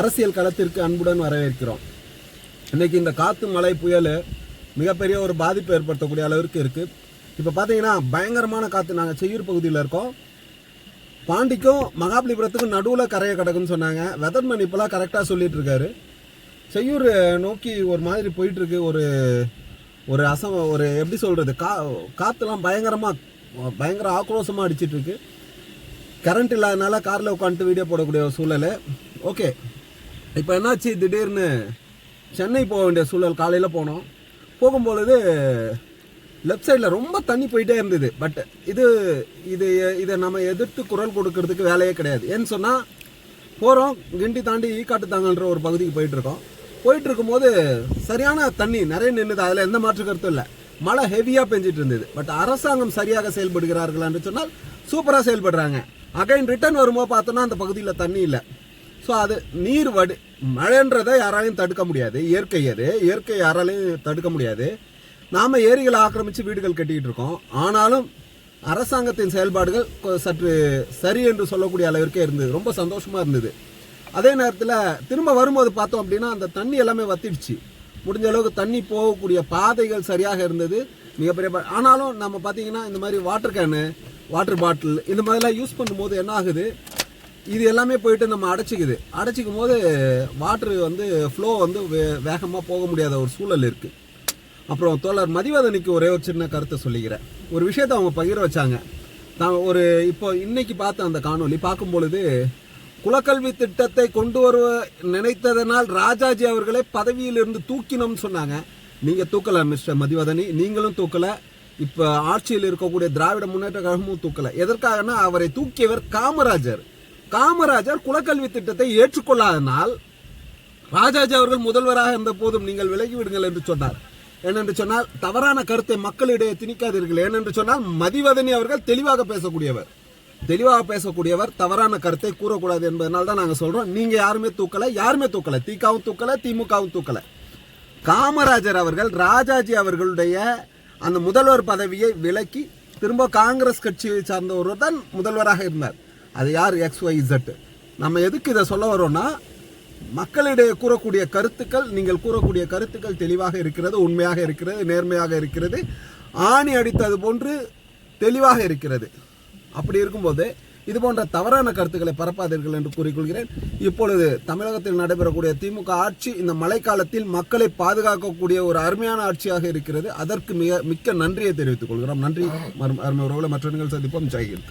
அரசியல் களத்திற்கு அன்புடன் வரவேற்கிறோம். இன்னைக்கு இந்த காற்று மழை புயல் மிகப்பெரிய ஒரு பாதிப்பு ஏற்படுத்தக்கூடிய அளவிற்கு இருக்குது இப்போ பார்த்தீங்கன்னா பயங்கரமான காற்று நாங்கள் செய்யூர் பகுதியில் இருக்கோம். பாண்டிக்கும் மகாபலிபுரத்துக்கும் நடுவில் கரையை கிடக்குன்னு சொன்னாங்க. வெதர்மன் இப்போலாம் கரெக்டாக சொல்லிட்டு இருக்காரு. செய்யூர் நோக்கி ஒரு மாதிரி போயிட்டுருக்கு. ஒரு ஒரு அசம் ஒரு எப்படி சொல்கிறது கா காற்றுலாம் பயங்கரமாக பயங்கர ஆக்ரோஷமாக அடிச்சிட்ருக்கு கரண்ட் இல்லாதனால காரில் உட்காந்துட்டு வீடியோ போடக்கூடிய ஒரு சூழல். ஓகே இப்போ என்னாச்சு திடீர்னு சென்னை போக வேண்டிய சூழல் காலையில் போனோம். போகும்பொழுது லெஃப்ட் சைடில் ரொம்ப தண்ணி போயிட்டே இருந்தது. பட் இது இது இதை நம்ம எதிர்த்து குரல் கொடுக்கறதுக்கு வேலையே கிடையாது. ஏன்னு சொன்னால் போகிறோம் கிண்டி தாண்டி ஈக்காட்டு தாங்கன்ற ஒரு பகுதிக்கு போயிட்டுருக்கோம். போயிட்டு இருக்கும்போது சரியான தண்ணி நிறைய நின்றுது அதில் எந்த மாற்று கருத்தும் இல்லை. மழை ஹெவியாக பெஞ்சிட்டு இருந்தது. பட் அரசாங்கம் சரியாக செயல்படுகிறார்களான்னு சொன்னால் சூப்பராக செயல்படுறாங்க. அகைன் ரிட்டர்ன் வரும்போது பார்த்தோன்னா அந்த பகுதியில் தண்ணி இல்லை. ஸோ அது நீர் வடி மழைன்றதை யாராலையும் தடுக்க முடியாது. இயற்கை அது இயற்கை யாராலையும் தடுக்க முடியாது. நாம் ஏரிகளை ஆக்கிரமிச்சு வீடுகள் கட்டிக்கிட்டு இருக்கோம். ஆனாலும் அரசாங்கத்தின் செயல்பாடுகள் சற்று சரி என்று சொல்லக்கூடிய அளவிற்கே இருந்தது. ரொம்ப சந்தோஷமாக இருந்தது. அதே நேரத்தில் திரும்ப வரும்போது பார்த்தோம் அப்படின்னா அந்த தண்ணி எல்லாமே வத்திடுச்சு. முடிஞ்ச அளவுக்கு தண்ணி போகக்கூடிய பாதைகள் சரியாக இருந்தது. மிகப்பெரிய ஆனாலும் நம்ம பார்த்தீங்கன்னா இந்த மாதிரி வாட்டர் கேனு வாட்டர் பாட்டில் இந்த மாதிரிலாம் யூஸ் பண்ணும்போது என்ன ஆகுது? இது எல்லாமே போயிட்டு நம்ம அடைச்சிக்குது. அடைச்சிக்கும் போது வாட்டர் வந்து ஃப்ளோ வந்து வே- வேகமாக போக முடியாத ஒரு சூழல் இருக்குது அப்புறம் தோழர் மதிவதனிக்கு ஒரே ஒரு சின்ன கருத்தை சொல்லிக்கிறேன். ஒரு விஷயத்த அவங்க பகிர வச்சாங்க. நான் ஒரு இப்போ இன்னைக்கு பார்த்த அந்த காணொளி பார்க்கும் பொழுது குலக்கல்வி திட்டத்தை கொண்டு வருவ நினைத்ததனால் ராஜாஜி அவர்களை பதவியிலிருந்து தூக்கினோம்னு சொன்னாங்க. நீங்கள் தூக்கலை மிஸ்டர் மதிவதனி. நீங்களும் தூக்கலை. இப்போ ஆட்சியில் இருக்கக்கூடிய திராவிட முன்னேற்ற கழகமும் தூக்கல. எதற்காகனா அவரை தூக்கியவர் காமராஜர். காமராஜர் குலக்கல்வி திட்டத்தை ஏற்றுக்கொள்ளாதனால் ராஜாஜி அவர்கள் முதல்வராக இருந்த போதும் நீங்கள் விலகிவிடுங்கள் என்று சொன்னார். ஏனென்று சொன்னால் தவறான கருத்தை மக்களிடையே திணிக்காதீர்கள். ஏனென்று சொன்னால் மதிவதனி அவர்கள் தெளிவாக பேசக்கூடியவர். தெளிவாக பேசக்கூடியவர் தவறான கருத்தை கூறக்கூடாது என்பதனால தான் நாங்கள் சொல்றோம். நீங்க யாருமே தூக்கல யாருமே தூக்கல. திகாவும் தூக்கல திமுகவும் தூக்கல. காமராஜர் அவர்கள் ராஜாஜி அவர்களுடைய அந்த முதல்வர் பதவியை விலக்கி திரும்ப காங்கிரஸ் கட்சியை சார்ந்த ஒருவர் தான் முதல்வராக இருந்தார். அது யார்? எக்ஸ் ஒய் இசட் நம்ம எதுக்கு இதை சொல்ல வரோம்னா மக்களிடையே கூறக்கூடிய கருத்துக்கள் நீங்கள் கூறக்கூடிய கருத்துக்கள் தெளிவாக இருக்கிறது உண்மையாக இருக்கிறது நேர்மையாக இருக்கிறது ஆணி அடித்தது போன்று தெளிவாக இருக்கிறது. அப்படி இருக்கும்போது இது போன்ற தவறான கருத்துக்களை பரப்பாதீர்கள் என்று கூறிக்கொள்கிறேன். இப்பொழுது தமிழகத்தில் நடைபெறக்கூடிய திமுக ஆட்சி இந்த மழைக்காலத்தில் மக்களை பாதுகாக்கக்கூடிய ஒரு அருமையான ஆட்சியாக இருக்கிறது. அதற்கு மிக மிக்க நன்றியை தெரிவித்துக் கொள்கிறோம். நன்றி. அருமை உறவுகளை மற்ற சந்திப்போம். ஜெய்ஹிந்த்.